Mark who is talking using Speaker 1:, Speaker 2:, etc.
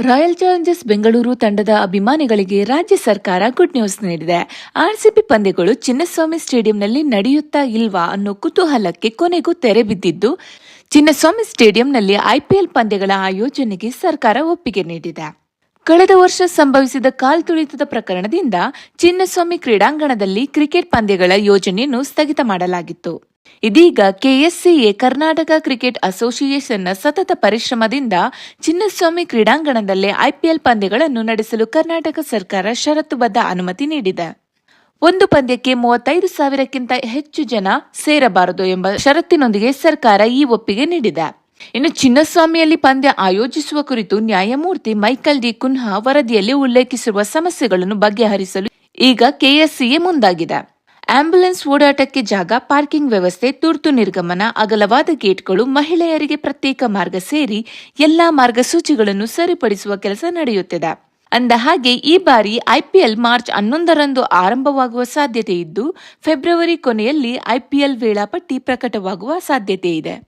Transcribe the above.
Speaker 1: Royal Challengers Bengaluru ತಂಡದ ಅಭಿಮಾನಿಗಳಿಗೆ ರಾಜ್ಯ ಸರ್ಕಾರ ಗುಡ್ ನ್ಯೂಸ್ ನೀಡಿದೆ. ಆರ್ಸಿಬಿ ಪಂದ್ಯಗಳು ಚಿನ್ನಸ್ವಾಮಿ ಸ್ಟೇಡಿಯಂನಲ್ಲಿ ನಡೆಯುತ್ತಾ ಇಲ್ವಾ ಅನ್ನೋ ಕುತೂಹಲಕ್ಕೆ ಕೊನೆಗೂ ತೆರೆ ಬಿದ್ದಿದ್ದು, ಚಿನ್ನಸ್ವಾಮಿ ಸ್ಟೇಡಿಯಂನಲ್ಲಿ ಐಪಿಎಲ್ ಪಂದ್ಯಗಳ ಆಯೋಜನೆಗೆ ಸರ್ಕಾರ ಒಪ್ಪಿಗೆ ನೀಡಿದೆ. ಕಳೆದ ವರ್ಷ ಸಂಭವಿಸಿದ ಕಾಲ್ತುಳಿತದ ಪ್ರಕರಣದಿಂದ ಚಿನ್ನಸ್ವಾಮಿ ಕ್ರೀಡಾಂಗಣದಲ್ಲಿ ಕ್ರಿಕೆಟ್ ಪಂದ್ಯಗಳ ಯೋಜನೆಯನ್ನು ಸ್ಥಗಿತ ಮಾಡಲಾಗಿತ್ತು. ಇದೀಗ ಕೆಎಸ್ಸಿಎ ಕರ್ನಾಟಕ ಕ್ರಿಕೆಟ್ ಅಸೋಸಿಯೇಷನ್ನ ಸತತ ಪರಿಶ್ರಮದಿಂದ ಚಿನ್ನಸ್ವಾಮಿ ಕ್ರೀಡಾಂಗಣದಲ್ಲೇ ಐಪಿಎಲ್ ಪಂದ್ಯಗಳನ್ನು ನಡೆಸಲು ಕರ್ನಾಟಕ ಸರ್ಕಾರ ಷರತ್ತುಬದ್ಧ ಅನುಮತಿ ನೀಡಿದೆ. ಒಂದು ಪಂದ್ಯಕ್ಕೆ ಮೂವತ್ತೈದು ಸಾವಿರಕ್ಕಿಂತ ಹೆಚ್ಚು ಜನ ಸೇರಬಾರದು ಎಂಬ ಷರತ್ತಿನೊಂದಿಗೆ ಸರ್ಕಾರ ಈ ಒಪ್ಪಿಗೆ ನೀಡಿದೆ. ಇನ್ನು ಚಿನ್ನಸ್ವಾಮಿಯಲ್ಲಿ ಪಂದ್ಯ ಆಯೋಜಿಸುವ ಕುರಿತು ನ್ಯಾಯಮೂರ್ತಿ ಮೈಕಲ್ ಡಿ ಕುನ್ಹಾ ವರದಿಯಲ್ಲಿ ಉಲ್ಲೇಖಿಸಿರುವ ಸಮಸ್ಯೆಗಳನ್ನು ಬಗೆಹರಿಸಲು ಈಗ ಕೆಎಸ್ಸಿಎ ಮುಂದಾಗಿದೆ. ಆಂಬ್ಯುಲೆನ್ಸ್ ಓಡಾಟಕ್ಕೆ ಜಾಗ, ಪಾರ್ಕಿಂಗ್ ವ್ಯವಸ್ಥೆ, ತುರ್ತು ನಿರ್ಗಮನ, ಅಗಲವಾದ ಗೇಟ್ಗಳು, ಮಹಿಳೆಯರಿಗೆ ಪ್ರತ್ಯೇಕ ಮಾರ್ಗ ಸೇರಿ ಎಲ್ಲಾ ಮಾರ್ಗಸೂಚಿಗಳನ್ನು ಸರಿಪಡಿಸುವ ಕೆಲಸ ನಡೆಯುತ್ತಿದೆ. ಅಂದ ಹಾಗೆ ಈ ಬಾರಿ ಐಪಿಎಲ್ ಮಾರ್ಚ್ ಹನ್ನೊಂದರಂದು ಆರಂಭವಾಗುವ ಸಾಧ್ಯತೆ ಇದ್ದು ಫೆಬ್ರವರಿ ಕೊನೆಯಲ್ಲಿ ಐಪಿಎಲ್ ವೇಳಾಪಟ್ಟಿ ಪ್ರಕಟವಾಗುವ ಸಾಧ್ಯತೆ ಇದೆ